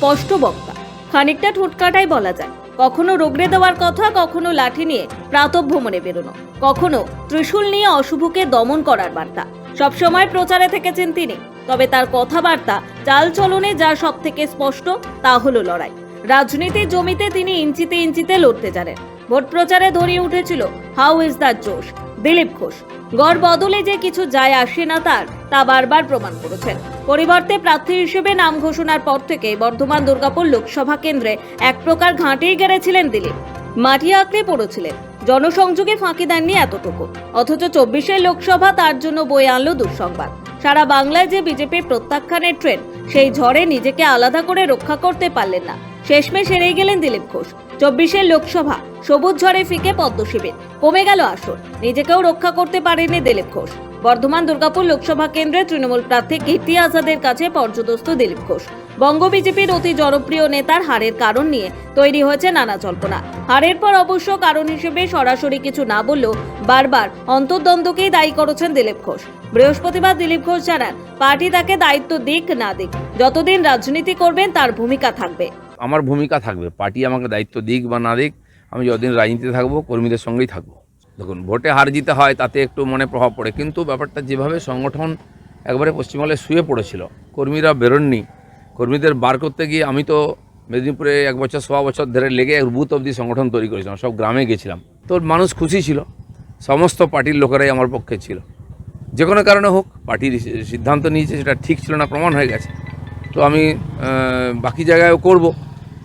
স্পষ্ট বক্তা। খানিকটা ঠোঁটকাটাই বলা যায়। কখনো রোগড়ে দেওয়ার কথা, কখনো লাঠি নিয়ে প্রাতভ্রমণে বেরোনো। কখনো ত্রিশূল নিয়ে অশুভকে দমন করার বার্তা। সবসময় প্রচারে থেকেছেন তিনি। তবে তার কথাবার্তা, চালচলনে যা সব থেকে স্পষ্ট, তা হলো লড়াই। রাজনীতির জমিতে তিনি ইঞ্চিতে ইঞ্চিতে লড়তে জানেন। ভোট প্রচারে ধরিয়ে উঠেছিল, হাউ ইজ দ্য জোশ? দিলীপ ঘোষ। গড় বদলে যে কিছু যায় আসে না তার তা বারবার প্রমাণ করেছেন। পরিবর্তে প্রার্থী হিসেবে নাম ঘোষণার পর থেকে বর্ধমান দুর্গাপুর লোকসভা কেন্দ্রে এক প্রকার ঘাঁটেই গেড়েছিলেন দিলীপ। মাটি আঁকড়ে পড়েছিলেন। জনসংযোগে ফাঁকি দেননি এতটুকু। অথচ চব্বিশের লোকসভা তার জন্য বয়ে আনলো দুঃসংবাদ। সারা বাংলায় যে বিজেপির প্রত্যাখ্যানের ট্রেন সেই ঝড়ে নিজেকে আলাদা করে রক্ষা করতে পারলেন না। শেষমেশ হেরে গেলেন দিলীপ ঘোষ। চব্বিশের লোকসভা, সবুজ ঝড়ে ফিকে পদ্ম শিবির কমে গেল আসন নিজেকেও রক্ষা করতে পারেনি দিলীপ ঘোষ। বর্ধমান দুর্গাপুর লোকসভা কেন্দ্রে তৃণমূল প্রার্থী কীর্তি আজাদের কাছে পর্যদস্ত দিলীপ ঘোষ। বঙ্গ বিজেপির অতি জনপ্রিয় নেতার হারের কারণ নিয়ে তৈরি হয়েছে নানা জল্পনা। হারের পর অবশ্য কারণ হিসেবে সরাসরি কিছু না বললেও বারবার অন্তর্দ্বন্দ্বকেই দায়ী করেছেন দিলীপ ঘোষ। বৃহস্পতিবার দিলীপ ঘোষ জানান, পার্টি তাকে দায়িত্ব দিক না দিক, যতদিন রাজনীতি করবেন তার ভূমিকা থাকবে। আমার ভূমিকা থাকবে, পার্টি আমাকে দায়িত্ব দিক বা না দিক, আমি যতদিন রাজনীতিতে থাকব, কর্মীদের সঙ্গেই থাকব। দেখুন, ভোটে হার জিতে হয়, তাতে একটু মনে প্রভাব পড়ে। কিন্তু ব্যাপারটা যেভাবে সংগঠন একবারে পশ্চিমবঙ্গে শুয়ে পড়েছিল, কর্মীরা বেরোননি, কর্মীদের বার করতে গিয়ে আমি তো মেদিনীপুরে এক বছর, সোয়া বছর ধরে লেগে বুথ অবধি সংগঠন তৈরি করেছিলাম, সব গ্রামে গেছিলাম। তো মানুষ খুশি ছিল, সমস্ত পার্টির লোকেরাই আমার পক্ষে ছিল। যে কোনো কারণে হোক, পার্টির সিদ্ধান্ত নিয়েছে, সেটা ঠিক ছিল না, প্রমাণ হয়ে গেছে। তো আমি বাকি জায়গায়ও করব,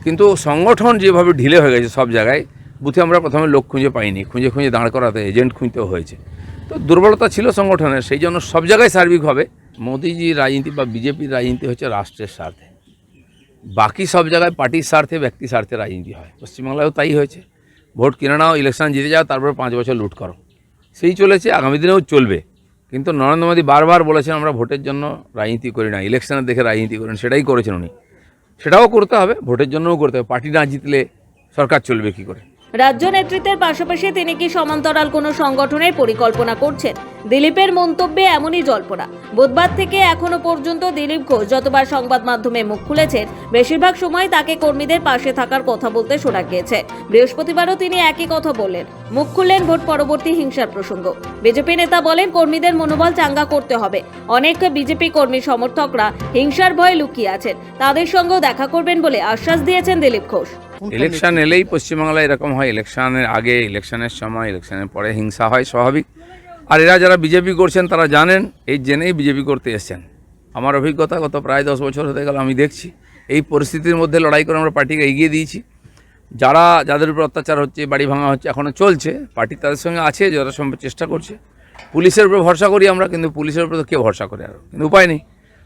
কিন্তু সংগঠন যেভাবে ঢিলে হয়ে গেছে সব জায়গায় বুথে আমরা প্রথমে লোক খুঁজে পাইনি, খুঁজে খুঁজে দাঁড় করাতে এজেন্ট খুঁজতেও হয়েছে। তো দুর্বলতা ছিল সংগঠনের, সেই জন্য সব জায়গায় সার্বিকভাবে মোদিজির রাজনীতি বা বিজেপির রাজনীতি হচ্ছে রাষ্ট্রের স্বার্থে। বাকি সব জায়গায় পার্টির স্বার্থে ব্যক্তি স্বার্থে রাজনীতি হয়। পশ্চিমবাংলায়ও তাই হয়েছে। ভোট কিনে নাও, ইলেকশন জিতে যাও, তারপরে পাঁচ বছর লুট করো। সেই চলেছে, আগামী দিনেও চলবে। কিন্তু নরেন্দ্র মোদী বারবার বলেছেন, আমরা ভোটের জন্য রাজনীতি করি না, ইলেকশনের দেখে রাজনীতি করেন। সেটাই করেছেন উনি। সেটাও করতে হবে, ভোটের জন্যও করতে হবে। পার্টি না জিতলে সরকার চলবে কি করে? রাজ্য নেতৃত্বের পাশাপাশি তিনি কি সমান্তরাল কোনো সংগঠনের পরিকল্পনা করছেন? দিলীপের মন্তব্যে এমনই জল্পনা। বুধবার থেকে এখনও পর্যন্ত দিলীপ ঘোষ যতবার সংবাদ মাধ্যমে মুখ খুলেছেন, বেশিরভাগ সময় তাকে কর্মীদের পাশে থাকার কথা বলতে শোনা গিয়েছে। বৃহস্পতিবারও তিনি একই কথা বললেন। মুখ খুললেন ভোট পরবর্তী হিংসার প্রসঙ্গ। বিজেপি নেতা বলেন, কর্মীদের মনোবল চাঙ্গা করতে হবে। অনেক বিজেপি কর্মী সমর্থকরা হিংসার ভয়ে লুকিয়ে আছেন। তাদের সঙ্গেও দেখা করবেন বলে আশ্বাস দিয়েছেন দিলীপ ঘোষ। ইলেকশন এলেই পশ্চিমবাংলায় এরকম হয়। ইলেকশনের আগে ইলেকশনের সময় ইলেকশনের পরে হিংসা হয় স্বাভাবিক। আর এরা যারা বিজেপি করছেন তারা জানেন এই জেনেই বিজেপি করতে এসছেন। আমার অভিজ্ঞতা গত প্রায় দশ বছর হতে গেল আমি দেখছি। এই পরিস্থিতির মধ্যে লড়াই করে আমরা পার্টিকে এগিয়ে দিয়েছি। যারা যাদের উপর অত্যাচার হচ্ছে বাড়ি ভাঙা হচ্ছে এখনও চলছে পার্টি তাদের সঙ্গে আছে যথাসম্ভব চেষ্টা করছে। পুলিশের উপর ভরসা করি আমরা কিন্তু পুলিশের উপর তো কে ভরসা করে আর কিন্তু উপায় নেই।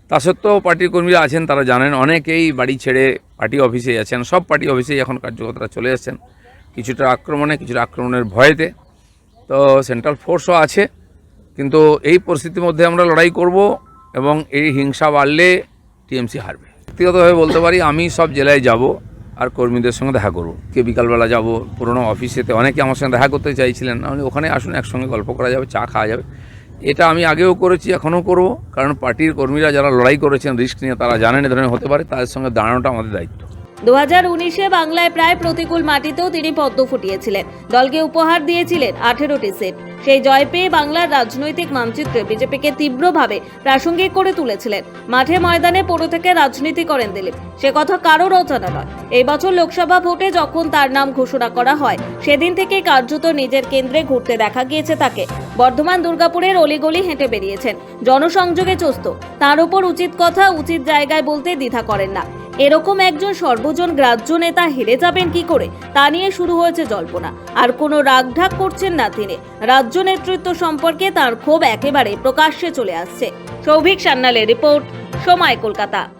তা সত্ত্বেও পার্টির কর্মীরা আছেন, তারা জানেন, অনেকেই বাড়ি ছেড়ে পার্টি অফিসে আছেন। সব পার্টি অফিসেই এখন কার্যকর্তারা চলে এসেছেন। কিছুটা আক্রমণে, কিছুটা আক্রমণের ভয়েতে। তো সেন্ট্রাল ফোর্সও আছে, কিন্তু এই পরিস্থিতির মধ্যে আমরা লড়াই করব এবং এই হিংসা বাড়লে টিএমসি হারবে। ব্যক্তিগতভাবে বলতে পারি, আমি সব জেলায় যাব আর কর্মীদের সঙ্গে দেখা করব। কে বিকালবেলা যাব, পুরনো অফিসেতে অনেকে আমার সঙ্গে দেখা করতে চাইছিলেন ওখানে আসুন, একসঙ্গে গল্প করা যাবে, চা খাওয়া যাবে। এটা আমি আগেও করেছি, এখনও করব। কারণ পার্টির কর্মীরা যারা লড়াই করেছেন, রিস্ক নিয়ে তারা জানেন এ ধরনের হতে পারে, তাদের সঙ্গে দাঁড়ানোটা আমাদের দায়িত্ব। দু হাজার উনিশে বাংলায় প্রায় প্রতিকূল মাটিতেও তিনি পদ্ম ফুটিয়েছিলেন। দলকে উপহার দিয়েছিলেন আঠেরোটি সিট। সেই জয় পেয়ে বাংলার রাজনৈতিক মানচিত্রে বিজেপিকে তীব্রভাবে প্রাসঙ্গিক করে তুলেছিলেন। মাঠে ময়দানে পড়ে থেকে রাজনীতি করেন দিলীপ। সে কথা কারোর অজানা নয়। এই বছর লোকসভা ভোটে যখন তার নাম ঘোষণা করা হয়, সেদিন থেকে কার্যত নিজের কেন্দ্রে ঘুরতে দেখা গিয়েছে তাকে। বর্ধমান দুর্গাপুরের অলিগলি হেঁটে বেরিয়েছেন। জনসংযোগে চস্ত। তার উপর উচিত কথা উচিত জায়গায় বলতে দ্বিধা করেন না। এরকম একজন সর্বজন গ্রাহ্য নেতা হেরে যাবেন কি করে? তা নিয়ে শুরু হয়েছে জল্পনা। আর কোনো রাগঢাক করছেন না তিনি। রাজ্য নেতৃত্ব সম্পর্কে তার ক্ষোভ একেবারে প্রকাশ্যে চলে আসছে। সৌভিক সান্নালের রিপোর্ট, সময় কলকাতা।